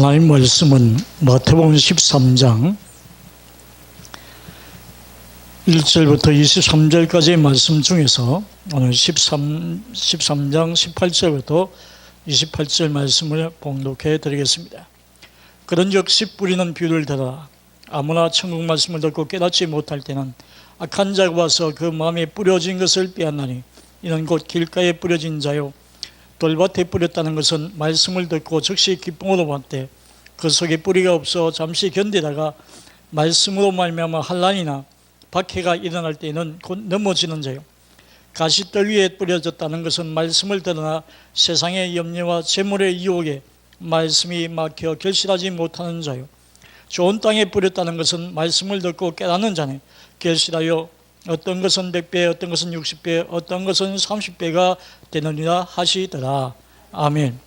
하나님 말씀은 마태복음 13장 1절부터 23절까지의 말씀 중에서 오늘 13, 13장 18절부터 28절 말씀을 봉독해 드리겠습니다. 그런즉 씨 뿌리는 비유를 들어라. 아무나 천국 말씀을 듣고 깨닫지 못할 때는 악한 자가 와서 그 마음에 뿌려진 것을 빼앗나니 이는 곧 길가에 뿌려진 자요 돌밭에 뿌렸다는 것은 말씀을 듣고 즉시 기쁨으로 받되 그 속에 뿌리가 없어 잠시 견디다가 말씀으로 말미암아 환란이나 박해가 일어날 때에는 곧 넘어지는 자요. 가시떨 위에 뿌려졌다는 것은 말씀을 들으나 세상의 염려와 재물의 유혹에 말씀이 막혀 결실하지 못하는 자요. 좋은 땅에 뿌렸다는 것은 말씀을 듣고 깨닫는 자네 결실하여 어떤 것은 100배, 어떤 것은 60배, 어떤 것은 30배가 되느니라 하시더라. 아멘.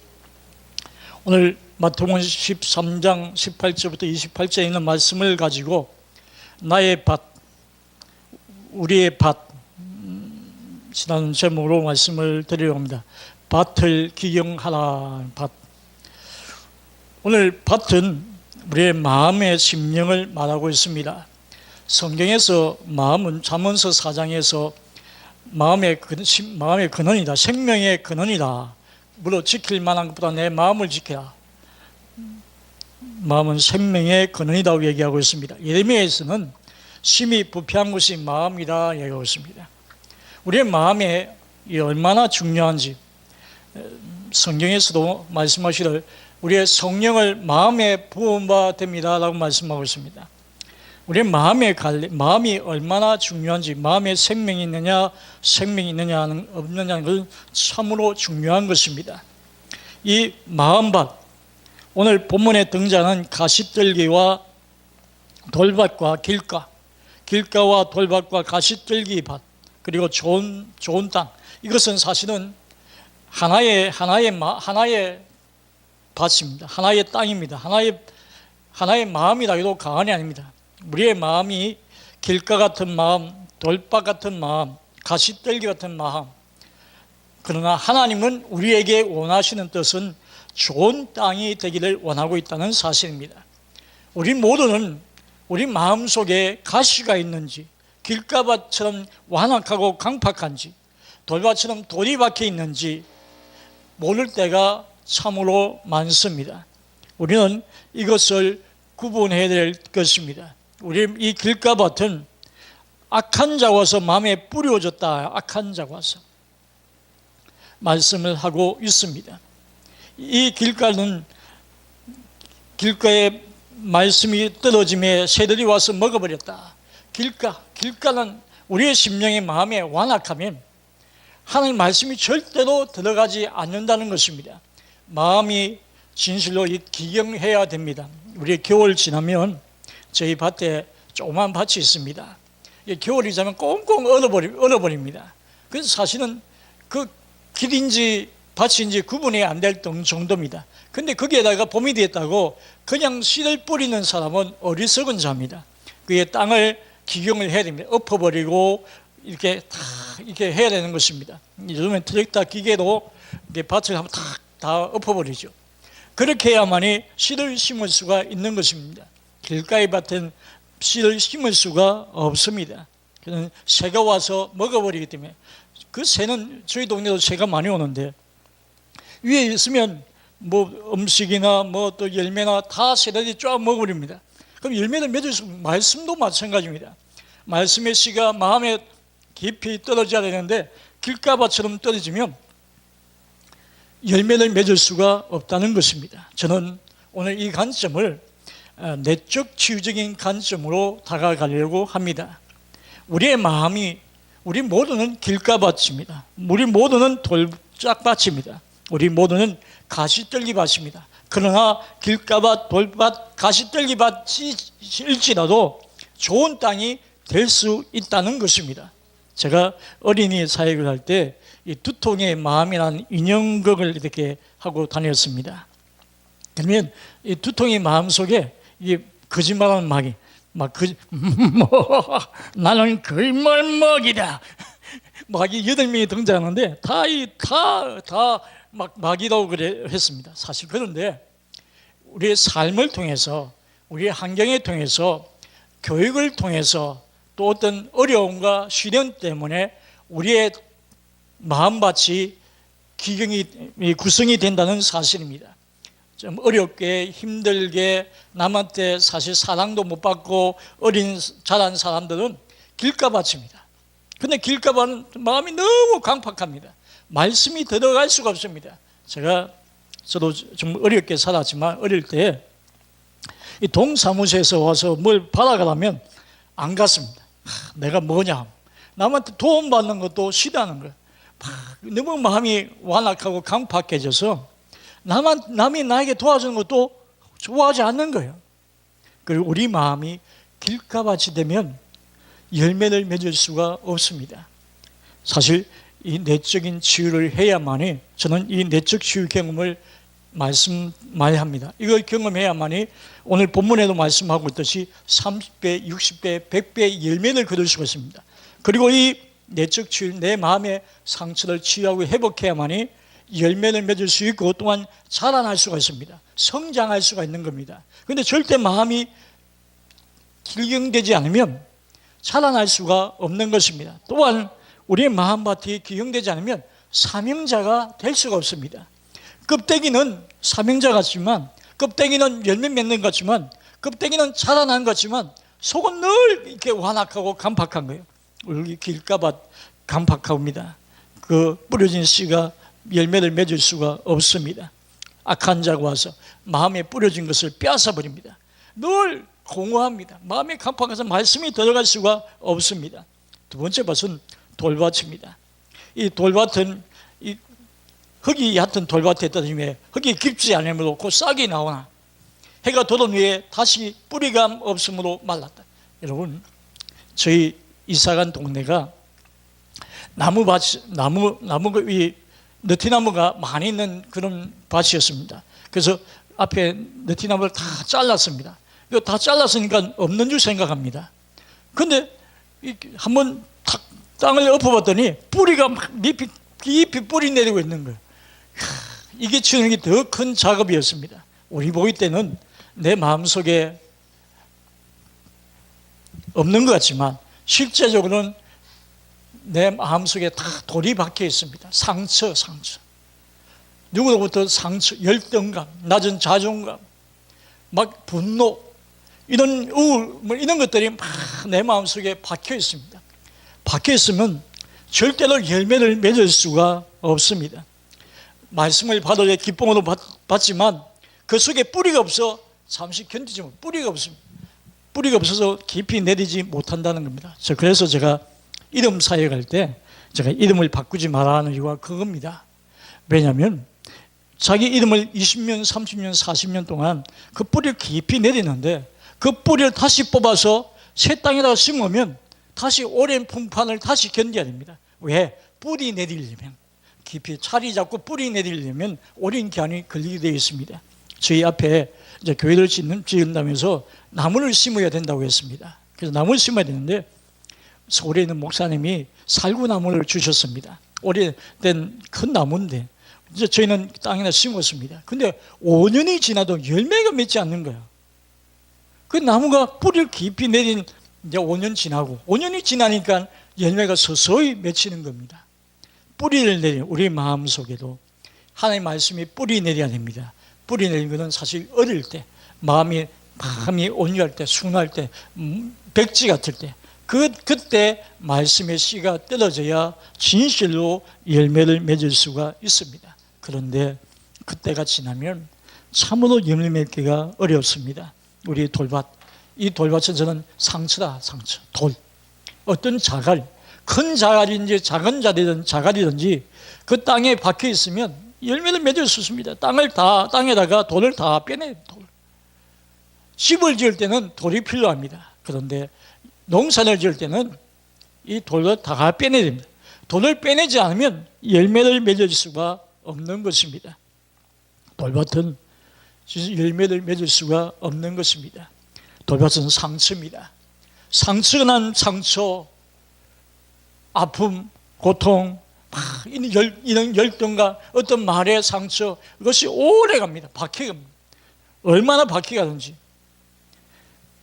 오늘 마태복음 13장 18절부터 28절에 있는 말씀을 가지고 나의 밭, 우리의 밭, 이라는 제목으로 말씀을 드리려 합니다. 밭을 기경하라, 밭. 오늘 밭은 우리의 마음의 심령을 말하고 있습니다. 성경에서 마음은 잠언서 4장에서 마음의 근, 마음의 근원이다. 생명의 근원이다. 물론 지킬 만한 것보다 내 마음을 지켜라. 마음은 생명의 근원이라고 얘기하고 있습니다. 예레미야에서는 심히 부패한 것이 마음이라 얘기하고 있습니다. 우리의 마음이 얼마나 중요한지 성경에서도 말씀하시를 우리의 성령을 마음에 부음바 됩니다라고 말씀하고 있습니다. 우리 마음의 관리, 마음이 얼마나 중요한지, 마음에 생명이 있느냐, 생명이 있느냐, 없느냐는 건 참으로 중요한 것입니다. 이 마음밭, 오늘 본문에 등장하는 가시떨기와 돌밭과 길가, 길가와 돌밭과 가시떨기 밭, 그리고 좋은, 좋은 땅, 이것은 사실은 하나의, 하나의, 하나의 밭입니다. 하나의 땅입니다. 하나의, 하나의 마음이라 해도 과언이 아닙니다. 우리의 마음이 길가 같은 마음, 돌밭 같은 마음, 가시떨기 같은 마음. 그러나 하나님은 우리에게 원하시는 뜻은 좋은 땅이 되기를 원하고 있다는 사실입니다. 우리 모두는 우리 마음 속에 가시가 있는지, 길가밭처럼 완악하고 강팍한지, 돌밭처럼 돌이 박혀 있는지 모를 때가 참으로 많습니다. 우리는 이것을 구분해야 될 것입니다. 우리 이 길가밭은 악한 자 와서 마음에 뿌려졌다. 악한 자 와서 말씀을 하고 있습니다. 이 길가는 길가에 말씀이 떨어짐에 새들이 와서 먹어버렸다. 길가, 길가는 우리의 심령의 마음에 완악하면 하나님 말씀이 절대로 들어가지 않는다는 것입니다. 마음이 진실로 기경해야 됩니다. 우리 겨울 지나면 저희 밭에 조그만 밭이 있습니다. 겨울이 되면 꽁꽁 얼어버리, 얼어버립니다. 그래서 사실은 그 길인지 밭인지 구분이 안 될 정도입니다. 근데 거기에다가 봄이 됐다고 그냥 씨를 뿌리는 사람은 어리석은 자입니다. 그게 땅을 기경을 해야 됩니다. 엎어버리고 이렇게 다 이렇게 해야 되는 것입니다. 요즘에 트랙터 기계로 밭을 한번 다 엎어버리죠. 그렇게 해야만이 씨를 심을 수가 있는 것입니다. 길가의 밭은 씨를 심을 수가 없습니다. 그는 새가 와서 먹어버리기 때문에 그 새는 저희 동네도 새가 많이 오는데 위에 있으면 뭐 음식이나 뭐 또 열매나 다 새들이 쫙 먹어버립니다. 그럼 열매를 맺을 수 말씀도 마찬가지입니다. 말씀의 씨가 마음에 깊이 떨어져야 되는데 길가밭처럼 떨어지면 열매를 맺을 수가 없다는 것입니다. 저는 오늘 이 관점을 어, 내적 치유적인 관점으로 다가가려고 합니다. 우리의 마음이 우리 모두는 길가밭입니다. 우리 모두는 돌짝밭입니다. 우리 모두는 가시떨기밭입니다. 그러나 길가밭, 돌밭, 가시떨기밭일지라도 좋은 땅이 될 수 있다는 것입니다. 제가 어린이 사역을 할 때 이 두통의 마음이라는 인형극을 이렇게 하고 다녔습니다. 그러면 이 두통의 마음 속에 이게 거짓말하는 마귀, 막 그, 뭐, 나는 거짓말 먹이다. 마귀 여덟 명이 등장하는데 다 이 다 다 막 마귀라고 그래 했습니다. 사실 그런데 우리의 삶을 통해서 우리의 환경에 통해서 교육을 통해서 또 어떤 어려움과 시련 때문에 우리의 마음밭이 기경이 구성이 된다는 사실입니다. 좀 어렵게 힘들게 남한테 사실 사랑도 못 받고 어린 자란 사람들은 길가밭입니다. 근데 길가밭은 마음이 너무 강팍합니다. 말씀이 들어갈 수가 없습니다. 제가 저도 좀 어렵게 살았지만 어릴 때 이 동사무소에서 와서 뭘 받아가려면 안 갔습니다. 하, 내가 뭐냐? 남한테 도움 받는 것도 싫어하는 거예요. 막 너무 마음이 완악하고 강팍해져서 남한, 남이 나에게 도와주는 것도 좋아하지 않는 거예요. 그리고 우리 마음이 길가밭이 되면 열매를 맺을 수가 없습니다. 사실 이 내적인 치유를 해야만이 저는 이 내적 치유 경험을 말씀 많이 합니다. 이걸 경험해야만이 오늘 본문에도 말씀하고 있듯이 30배, 60배, 100배 열매를 거둘 수가 있습니다. 그리고 이 내적 치유, 내 마음의 상처를 치유하고 회복해야만이 열매를 맺을 수 있고 또한 자라날 수가 있습니다. 성장할 수가 있는 겁니다. 그런데 절대 마음이 길경되지 않으면 자라날 수가 없는 것입니다. 또한 우리의 마음밭이 기용되지 않으면 사명자가 될 수가 없습니다. 껍데기는 사명자 같지만 껍데기는 열매 맺는 것 같지만 껍데기는 자라난 것 같지만 속은 늘 이렇게 완악하고 간팍한 거예요. 우리 길가밭 간팍합니다. 그 뿌려진 씨가 열매를 맺을 수가 없습니다. 악한 자가 와서 마음에 뿌려진 것을 빼앗아 버립니다. 늘 공허합니다. 마음이 간팍해서 말씀이 들어갈 수가 없습니다. 두 번째 밭은 돌밭입니다. 이 돌밭은 이 흙이 얕은 돌밭에 떨어지면 흙이 깊지 않으므로 그 싹이 나오나 해가 돋은 후에 다시 뿌리감 없으므로 말랐다. 여러분 저희 이사간 동네가 나무밭 나무 나무 이 느티나무가 많이 있는 그런 밭이었습니다. 그래서 앞에 느티나무를 다 잘랐습니다. 이거 다 잘랐으니까 없는 줄 생각합니다. 근데 한번 탁 땅을 엎어봤더니 뿌리가 막 깊이, 깊이 뿌리 내리고 있는 거예요. 이게 치는 게 더 큰 작업이었습니다. 우리 보기 때는 내 마음속에 없는 것 같지만 실제적으로는 내 마음속에 다 돌이 박혀 있습니다. 상처, 상처. 누구로부터 상처, 열등감, 낮은 자존감, 막 분노, 이런 우울, 뭐 이런 것들이 막 내 마음속에 박혀 있습니다. 박혀 있으면 절대로 열매를 맺을 수가 없습니다. 말씀을 때 기쁨으로 받, 받지만 그 속에 뿌리가 없어 잠시 견디지 못, 뿌리가 없습니다. 뿌리가 없어서 깊이 내리지 못한다는 겁니다. 저 그래서 제가 이름 사역할 때 제가 이름을 바꾸지 말라는 이유가 그겁니다. 왜냐하면 자기 이름을 20년, 30년, 40년 동안 그 뿌리를 깊이 내리는데 그 뿌리를 다시 뽑아서 새 땅에다가 심으면 다시 오랜 풍판을 다시 견뎌야 됩니다. 왜? 뿌리 내리려면 깊이 자리 잡고 뿌리 내리려면 오랜 기간이 걸리게 되어 있습니다. 저희 앞에 이제 교회를 짓는, 지은다면서 나무를 심어야 된다고 했습니다. 그래서 나무를 심어야 되는데 서울에 있는 목사님이 살구나무를 주셨습니다. 오래된 큰 나무인데 이제 저희는 땅에다 심었습니다. 근데 5년이 지나도 열매가 맺지 않는 거예요. 그 나무가 뿌리를 깊이 내린 이제 5년 지나고 5년이 지나니까 열매가 서서히 맺히는 겁니다. 뿌리를 내린 우리 마음 속에도 하나님 말씀이 뿌리 내려야 됩니다. 뿌리 내린 것은 사실 어릴 때 마음이 마음이 온유할 때 순할 때 음, 백지 같을 때 그, 그때 말씀의 씨가 떨어져야 진실로 열매를 맺을 수가 있습니다. 그런데 그때가 지나면 참으로 열매 맺기가 어렵습니다. 우리 돌밭. 이 돌밭은 저는 상처다, 상처. 돌. 어떤 자갈, 큰 자갈인지 작은 자리든 자갈이든지 그 땅에 박혀 있으면 열매를 맺을 수 있습니다. 땅을 다, 땅에다가 돌을 다 빼내, 돌. 집을 지을 때는 돌이 필요합니다. 그런데 농사를 지을 때는 이 돌을 다 빼내야 됩니다. 돌을 빼내지 않으면 열매를 맺을 수가 없는 것입니다. 돌밭은 열매를 맺을 수가 없는 것입니다. 돌밭은 상처입니다. 상처가 난 상처, 아픔, 고통, 이런, 열, 이런 열등과 어떤 말의 상처, 이것이 오래 갑니다. 박혀갑니다. 얼마나 바퀴가든지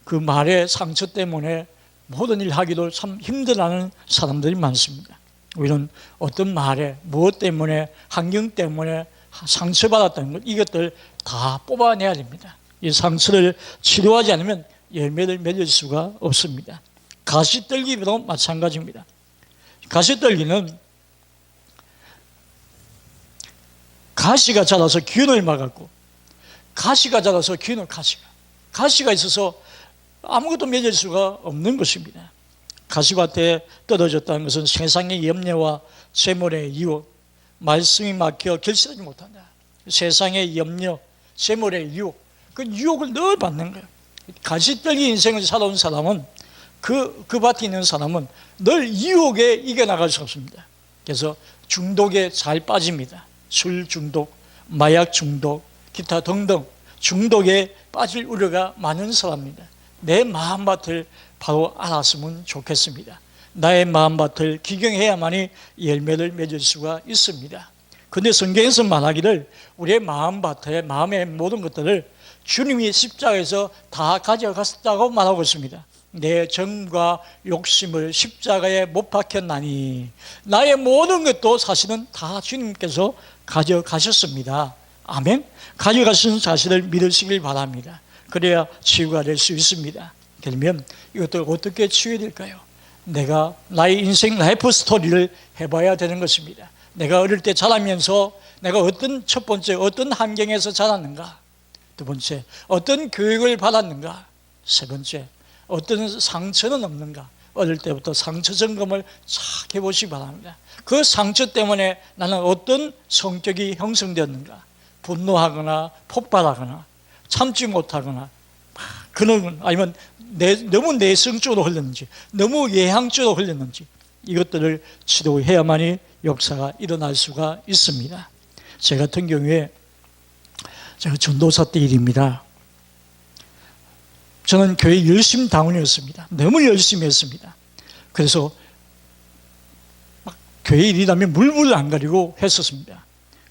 그 말의 상처 때문에 모든 일 하기도 참 힘들어하는 사람들이 많습니다. 우리는 어떤 말에 무엇 때문에 환경 때문에 상처받았다는 것 이것들 다 뽑아내야 됩니다. 이 상처를 치료하지 않으면 열매를 맺을 수가 없습니다. 가시떨기도 마찬가지입니다. 가시떨기는 가시가 자라서 균을 막았고 가시가 자라서 균을 가시가 가시가 있어서 아무것도 맺을 수가 없는 것입니다. 가시밭에 떨어졌다는 것은 세상의 염려와 재물의 유혹, 말씀이 막혀 결실하지 못한다. 세상의 염려, 재물의 유혹, 그 유혹을 늘 받는 거예요. 가시떨기 인생을 살아온 사람은 그, 그 밭에 있는 사람은 늘 유혹에 이겨나갈 수 없습니다. 그래서 중독에 잘 빠집니다. 술 중독, 마약 중독, 기타 등등 중독에 빠질 우려가 많은 사람입니다. 내 마음밭을 바로 알았으면 좋겠습니다. 나의 마음밭을 기경해야만이 열매를 맺을 수가 있습니다. 근데 성경에서 말하기를 우리의 마음밭에 마음의 모든 것들을 주님이 십자가에서 다 가져갔다고 말하고 있습니다. 내 정과 욕심을 십자가에 못 박혔나니 나의 모든 것도 사실은 다 주님께서 가져가셨습니다. 아멘. 가져가신 사실을 믿으시길 바랍니다. 그래야 치유가 될 수 있습니다. 그러면 이것들 어떻게 치유될까요? 내가 나의 인생 라이프 스토리를 해봐야 되는 것입니다. 내가 어릴 때 자라면서 내가 어떤 첫 번째 어떤 환경에서 자랐는가? 두 번째 어떤 교육을 받았는가? 세 번째 어떤 상처는 없는가? 어릴 때부터 상처 점검을 쫙 해보시기 바랍니다. 그 상처 때문에 나는 어떤 성격이 형성되었는가? 분노하거나 폭발하거나 참지 못하거나 그런 아니면 내, 너무 내성적으로 흘렸는지 너무 예향적으로 흘렸는지 이것들을 치료해야만이 역사가 일어날 수가 있습니다. 제 같은 경우에 제가 전도사 때 일입니다. 저는 교회 열심 당원이었습니다. 너무 열심히 했습니다. 그래서 막 교회 일이라면 물불 안 가리고 했었습니다.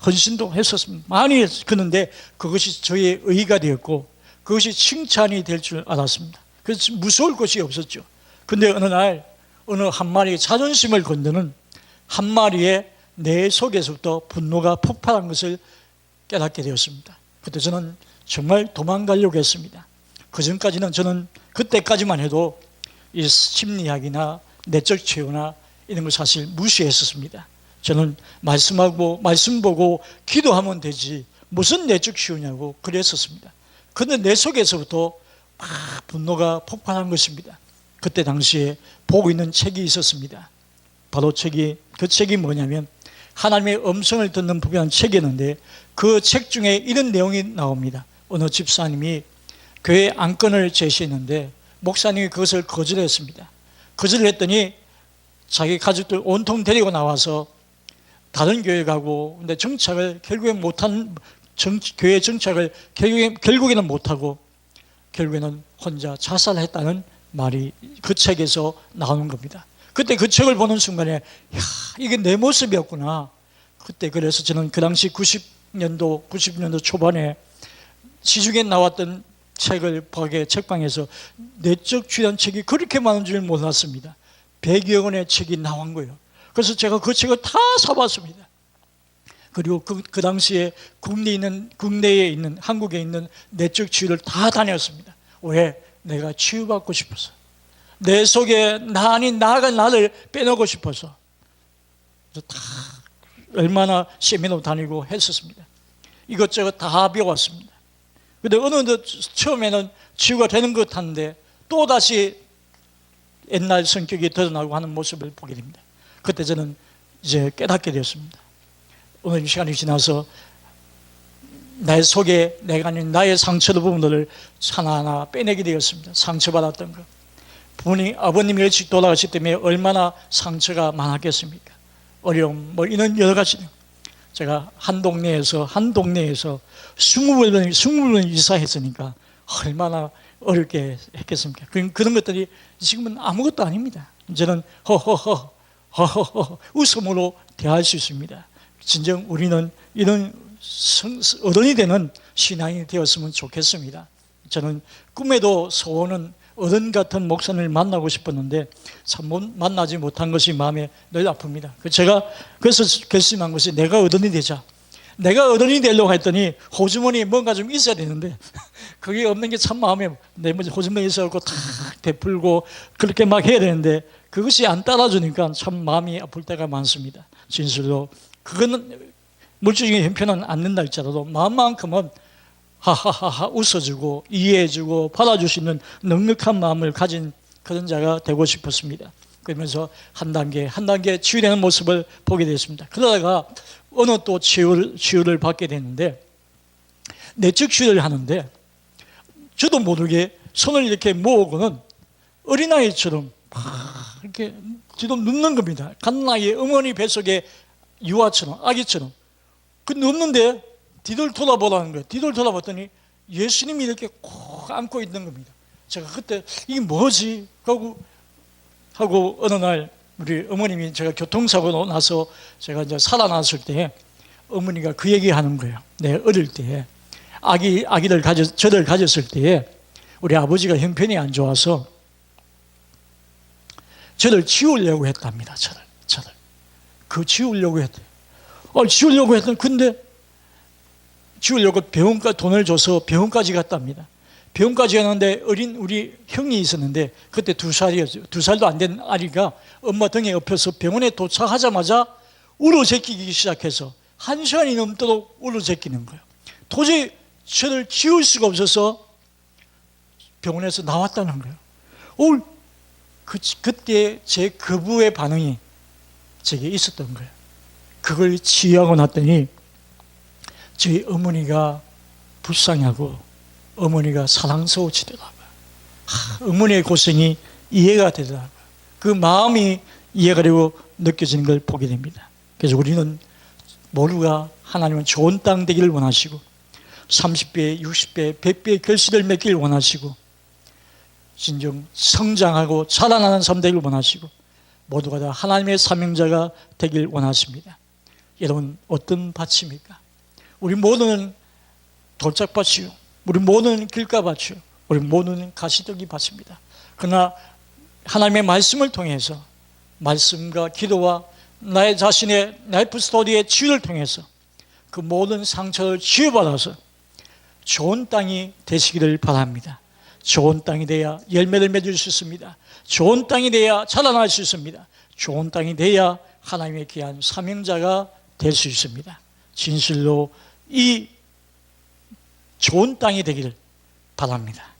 헌신도 했었습니다. 많이 했는데 그것이 저의 의가 되었고 그것이 칭찬이 될 줄 알았습니다. 그래서 무서울 것이 없었죠. 근데 어느 날 어느 한 마리의 자존심을 건드는 한 마리의 내 속에서부터 분노가 폭발한 것을 깨닫게 되었습니다. 그때 저는 정말 도망가려고 했습니다. 그 전까지는 저는 그때까지만 해도 이 심리학이나 내적 치유나 이런 걸 사실 무시했었습니다. 저는 말씀하고 말씀 보고 기도하면 되지 무슨 내적 치유냐고 그랬었습니다. 근데 내 속에서부터 막 분노가 폭발한 것입니다. 그때 당시에 보고 있는 책이 있었습니다. 바로 책이 그 책이 뭐냐면 하나님의 음성을 듣는 법이라는 책이었는데 그 책 중에 이런 내용이 나옵니다. 어느 집사님이 교회 안건을 제시했는데 목사님이 그것을 거절했습니다. 거절했더니 자기 가족들 온통 데리고 나와서 다른 교회 가고 근데 정착을 결국에 못한 정, 교회 정착을 결국에, 결국에는 못하고 결국에는 혼자 자살했다는 말이 그 책에서 나오는 겁니다. 그때 그 책을 보는 순간에 야 이게 내 모습이었구나. 그때 그래서 저는 그 당시 90년도 90년도 초반에 시중에 나왔던 책을 보게 책방에서 내적 주연 책이 그렇게 많은 줄 몰랐습니다. 100여 권의 책이 나온 거예요. 그래서 제가 그 책을 다 사봤습니다. 그리고 그, 그 당시에 국내에 있는, 국내에 있는, 한국에 있는 내적 치유를 다 다녔습니다. 왜? 내가 치유받고 싶어서. 내 속에 나 아닌 나가 나를 빼놓고 싶어서. 그래서 다 얼마나 세미나 다니고 했었습니다. 이것저것 다 배웠습니다. 근데 어느 처음에는 치유가 되는 것 같은데 또다시 옛날 성격이 드러나고 하는 모습을 보게 됩니다. 그때 저는 이제 깨닫게 되었습니다. 오늘 시간이 지나서 내 속에 내가 아닌 나의 상처의 부분들을 하나하나 빼내게 되었습니다. 상처받았던 것. 부모님, 아버님이 일찍 돌아가시 때문에 얼마나 상처가 많았겠습니까? 어려움, 뭐 이런 여러 가지. 제가 한 동네에서, 한 동네에서 20번, 20번 이사했으니까 얼마나 어렵게 했겠습니까? 그런 것들이 지금은 아무것도 아닙니다. 이제는 허허허, 허허허 웃음으로 대할 수 있습니다. 진정 우리는 이런 성- 어른이 되는 신앙이 되었으면 좋겠습니다. 저는 꿈에도 소원은 어른 같은 목사님을 만나고 싶었는데 참 못- 만나지 못한 것이 마음에 늘 아픕니다. 그 제가 그래서 결심한 것이 내가 어른이 되자. 내가 어른이 되려고 했더니 호주머니에 뭔가 좀 있어야 되는데 그게 없는 게 참 마음에 내 호주머니에 있어갖고 탁 되풀고 그렇게 막 해야 되는데 그것이 안 따라주니까 참 마음이 아플 때가 많습니다. 진실로 그거는 물질적인 형편은 않는다 할지라도 마음만큼은 하하하하 웃어주고 이해해주고 받아줄 수 있는 넉넉한 마음을 가진 그런 자가 되고 싶었습니다. 그러면서 한 단계 한 단계 치유되는 모습을 보게 됐습니다. 그러다가 어느 또 치유를, 치유를 받게 됐는데 내적 치유를 하는데 저도 모르게 손을 이렇게 모으고는 어린아이처럼 막 이렇게 뒤로 눕는 겁니다. 갓나이의 어머니 뱃속에 유아처럼 아기처럼 그 눕는데 뒤돌 돌아보라는 거예요. 뒤돌 돌아봤더니 예수님이 이렇게 꼭 안고 있는 겁니다. 제가 그때 이게 뭐지? 하고 하고 어느 날 우리 어머님이 제가 교통사고 나서 제가 이제 살아났을 때 어머니가 그 얘기 하는 거예요. 내 어릴 때 아기 아기를 가져 저를 가졌을 때에 우리 아버지가 형편이 안 좋아서 저를 지우려고 했답니다. 저를 저를 그 지우려고 했대요. 어, 지우려고 했더니 근데 지우려고 병원까 돈을 줘서 병원까지 갔답니다. 병원까지 갔는데 어린 우리 형이 있었는데 그때 두 살이었죠. 두 살도 안 된 아리가 엄마 등에 엎혀서 병원에 도착하자마자 울어 제끼기 시작해서 한 시간이 넘도록 울어 제끼는 거예요. 도저히 저를 지울 수가 없어서 병원에서 나왔다는 거예요. 오, 그, 그때 제 거부의 반응이 제게 있었던 거예요. 그걸 치유하고 났더니 저희 어머니가 불쌍하고 어머니가 사랑스러워지더라고요. 하, 어머니의 고생이 이해가 되더라고요. 그 마음이 이해가 되고 느껴지는 걸 보게 됩니다. 그래서 우리는 모두가 하나님은 좋은 땅 되기를 원하시고 30배, 60배, 100배의 결실을 맺기를 원하시고 진정 성장하고 자라나는 삶 되기를 원하시고 모두가 다 하나님의 사명자가 되길 원하십니다. 여러분 어떤 밭입니까? 우리 모두는 돌짝밭이요. 우리 모두는 길가밭이요. 우리 모두는 가시적이 밭입니다. 그러나 하나님의 말씀을 통해서 말씀과 기도와 나의 자신의 라이프 스토리의 치유를 통해서 그 모든 상처를 치유받아서 좋은 땅이 되시기를 바랍니다. 좋은 땅이 돼야 열매를 맺을 수 있습니다. 좋은 땅이 돼야 자라날 수 있습니다. 좋은 땅이 돼야 하나님의 귀한 사명자가 될 수 있습니다. 진실로 이 좋은 땅이 되기를 바랍니다.